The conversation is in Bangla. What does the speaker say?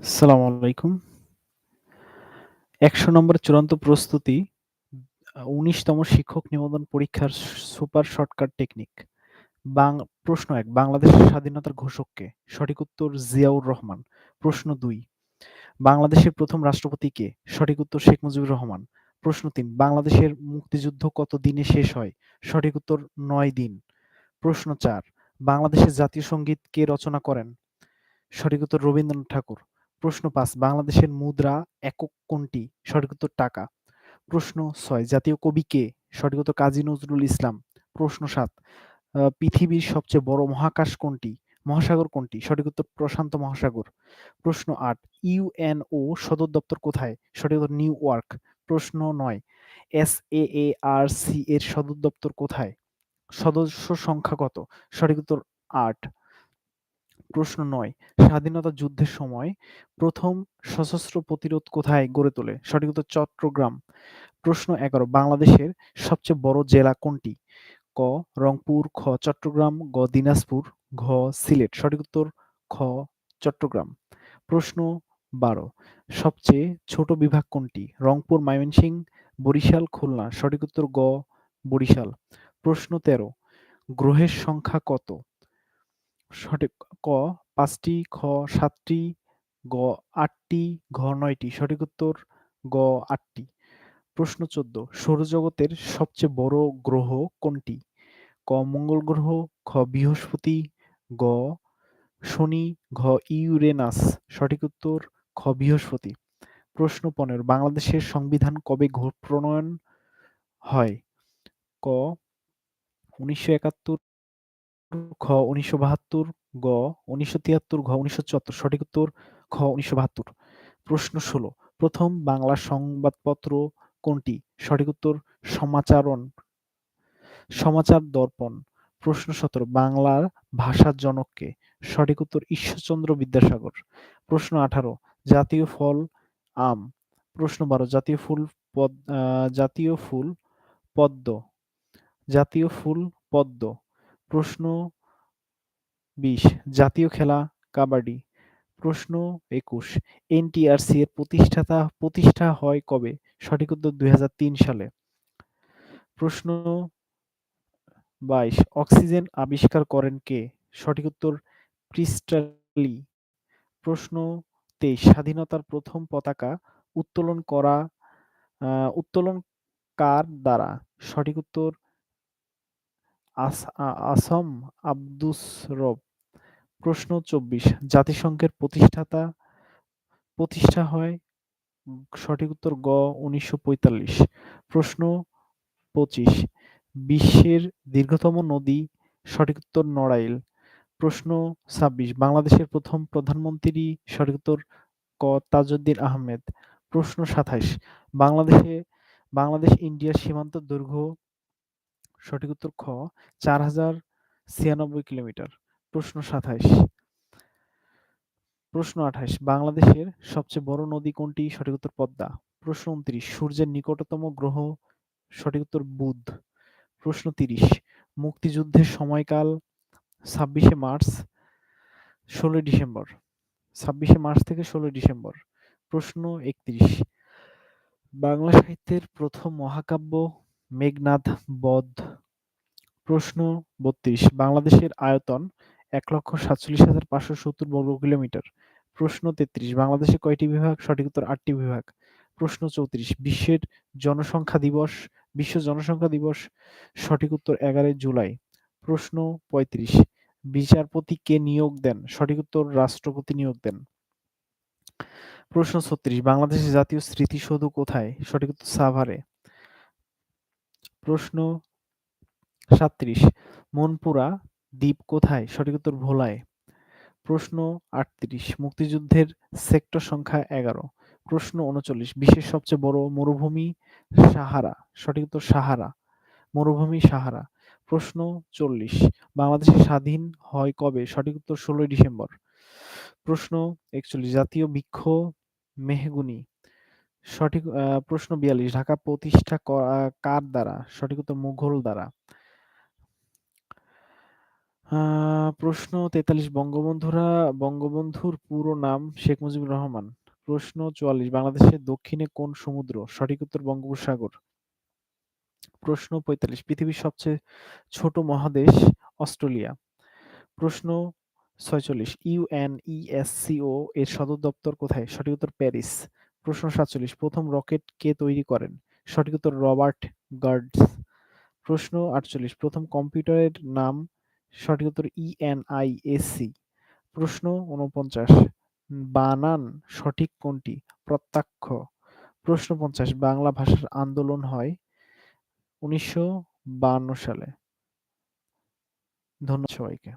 আসসালামু আলাইকুম। ১০০ নম্বরের চূড়ান্ত প্রস্তুতি আ ১৯ তম শিক্ষক নিবন্ধন পরীক্ষার সুপার শর্টকাট টেকনিক। প্রশ্ন ১ বাংলাদেশের স্বাধীনতার ঘোষক কে? সঠিক উত্তর জিয়াউর রহমান। প্রশ্ন দুই, বাংলাদেশের প্রথম রাষ্ট্রপতি কে? সঠিক উত্তর শেখ মুজিবুর রহমান। প্রশ্ন তিন, বাংলাদেশের মুক্তিযুদ্ধ কত দিনে শেষ হয়? সঠিক উত্তর নয় দিন। প্রশ্ন চার, বাংলাদেশের জাতীয় সংগীত কে রচনা করেন? সঠিক উত্তর রবীন্দ্রনাথ ঠাকুর। প্রশ্ন পাঁচ, বাংলাদেশের মুদ্রা একক কোনটি? সঠিক উত্তর টাকা। প্রশ্ন ছয়, জাতীয় কবি কে? সঠিক উত্তর কাজী নজরুল ইসলাম। প্রশ্ন সাত পৃথিবীর সবচেয়ে বড় মহাকাশ কোনটি? মহাসাগর কোনটি? সঠিক উত্তর প্রশান্ত মহাসাগর। প্রশ্ন আট ইউএনও সদর দপ্তর কোথায়? সঠিক উত্তর নিউ ইয়র্ক। প্রশ্ন নয়, এস এ আর সি এর সদর দপ্তর কোথায়? সদস্য সংখ্যা কত? সঠিক উত্তর ৮। প্রশ্ন নয় স্বাধীনতা যুদ্ধের সময় প্রথম সশস্ত্র প্রতিরোধ কোথায় গড়ে তোলে? সঠিক উত্তর চট্টগ্রাম। প্রশ্ন ১১ বাংলাদেশের সবচেয়ে বড় জেলা কোনটি? ক রংপুর, খ চট্টগ্রাম, গ দিনাজপুর, ঘ সিলেট। সঠিক উত্তর খ চট্টগ্রাম। প্রশ্ন ১২ সবচেয়ে ছোট বিভাগ কোনটি? রংপুর, ময়মনসিংহ, বরিশাল, খুলনা। সঠিক উত্তর গ বরিশাল। প্রশ্ন ১৩ গ্রহের সংখ্যা কত? সঠিক ক পাঁচটি খ সাতটি গ আটটি ঘ নয়টি সঠিক উত্তর গ আটটি প্রশ্ন ১৪ সৌরজগতের সবচেয়ে বড় গ্রহ কোনটি? ক মঙ্গল গ্রহ, খ বৃহস্পতি, গ শনি, ঘ ইউরেনাস। সঠিক উত্তর খ বৃহস্পতি। প্রশ্ন ১৫ বাংলাদেশের সংবিধান কবে প্রণয়ন হয়? ক ১৯৭১, খ ১৯৭২, গ ১৯৭৩, ঘ ১৯৭৪। সঠিক উত্তর খ ১৯৭২। প্রশ্ন ১৬ প্রথম বাংলা সংবাদপত্র কোনটি? সঠিক উত্তর সমাচারণ সমাচার দর্পণ। প্রশ্ন ১৭ বাংলার ভাষার জনক? সঠিক উত্তর ঈশ্বরচন্দ্র বিদ্যাসাগর। প্রশ্ন ১৮ জাতীয় ফল আম। প্রশ্ন ১২ জাতীয় ফুল পদ জাতীয় ফুল পদ্ম। জাতীয় ফুল পদ্ম। প্রশ্ন ২০ জাতীয় খেলা, কাবাডি। প্রশ্ন ২১ এনটিআরসি এর প্রতিষ্ঠাতা, প্রতিষ্ঠা হয় কবে? সঠিক উত্তর ২০০৩ সালে। প্রশ্ন ২২ অক্সিজেন আবিষ্কার করেন কে? সঠিক উত্তর প্রিস্টলি। প্রশ্ন ২৩ স্বাধীনতার প্রথম পতাকা উত্তোলন করা উত্তোলন কার দ্বারা? সঠিক উত্তর আসম আবদুস রব। প্রশ্ন ২৪ জাতিসংঘের প্রতিষ্ঠাতা, প্রতিষ্ঠা হয় সঠিক উত্তর গ ১৯৪৫। প্রশ্ন ২৫ বিশ্বের দীর্ঘতম নদী সঠিক উত্তর নড়াইল। প্রশ্ন ২৬ বাংলাদেশের প্রথম প্রধানমন্ত্রী সঠিক উত্তর ক তাজউদ্দিন আহমেদ। প্রশ্ন ২৭ বাংলাদেশে বাংলাদেশ ইন্ডিয়ার সীমান্ত দৈর্ঘ্য সঠিক উত্তর খ ৪০৯৬ কিলোমিটার। প্রশ্ন ২৭ প্রশ্ন ২৮ বাংলাদেশের সবচেয়ে বড় নদী কোনটি? সঠিক উত্তর পদ্মা। প্রশ্ন ২৯ সূর্যের নিকটতম গ্রহ সঠিক উত্তর বুধ। প্রশ্ন ৩০ মুক্তিযুদ্ধের সময়কাল ২৬শে মার্চ ১৬ই ডিসেম্বর। ২৬শে মার্চ থেকে ১৬ই ডিসেম্বর। প্রশ্ন ৩১ বাংলা সাহিত্যের প্রথম মহাকাব্য মেঘনাদ বধ। প্রশ্ন ৩২ বাংলাদেশের আয়তন ১,৪৭,৫৭০ বর্গ কিলোমিটার। প্রশ্ন ৩৩ বাংলাদেশে কয়টি বিভাগ? সঠিক উত্তর আটটি বিভাগ। প্রশ্ন ৩৪ বিশ্বের জনসংখ্যা দিবস বিশ্ব জনসংখ্যা দিবস সঠিক উত্তর ১১ জুলাই। প্রশ্ন ৩৫ বিচারপতি কে নিয়োগ দেন? সঠিক উত্তর রাষ্ট্রপতি নিয়োগ দেন। প্রশ্ন ৩৬ বাংলাদেশের জাতীয় স্মৃতিসৌধ কোথায়? সঠিক উত্তর সাভারে। প্রশ্ন ৩৭ মনপুরা দ্বীপ কোথায়? সঠিক উত্তর ভোলায়। প্রশ্ন ৩৮ মুক্তিযুদ্ধের সেক্টর সংখ্যা ১১। প্রশ্ন ৩৯ বিশ্বের সবচেয়ে বড় মরুভূমি সাহারা। সঠিক উত্তর সাহারা। মরুভূমি সাহারা। প্রশ্ন ৪০ বাংলাদেশ স্বাধীন হয় কবে? সঠিক উত্তর ১৬ই ডিসেম্বর। প্রশ্ন ৪১ জাতীয় বৃক্ষ মেহগুনি। সঠিক প্রশ্ন ৪২ ঢাকা প্রতিষ্ঠা কার দ্বারা? সঠিক উত্তর মুঘল দ্বারা। প্রশ্ন ৪৩ বঙ্গবন্ধুরা, বঙ্গবন্ধুর পুরো নাম শেখ মুজিবুর রহমান। প্রশ্ন ৪৪ বাংলাদেশের দক্ষিণে কোন সমুদ্র? সঠিক উত্তর বঙ্গোপসাগর। প্রশ্ন ৪৫ পৃথিবীর সবচেয়ে ছোট মহাদেশ অস্ট্রেলিয়া। প্রশ্ন ৪৬ ইউএনইএসসিও এর সদর দপ্তর কোথায়? সঠিক উত্তর প্যারিস। প্রশ্ন ৪৭ প্রথম রকেট কে তৈরি করেন? সঠিক উত্তর রবার্ট গার্ডস। প্রশ্ন ৪৮ প্রথম কম্পিউটারের নাম? সঠিক উত্তর ইএনআইএসি। প্রশ্ন ৪৯ বানান সঠিক কোনটি? প্রত্যাক্ষ। প্রশ্ন ৫০ বাংলা ভাষার আন্দোলন হয় ১৯৫২ সালে। ধন্যবাদ সবাইকে।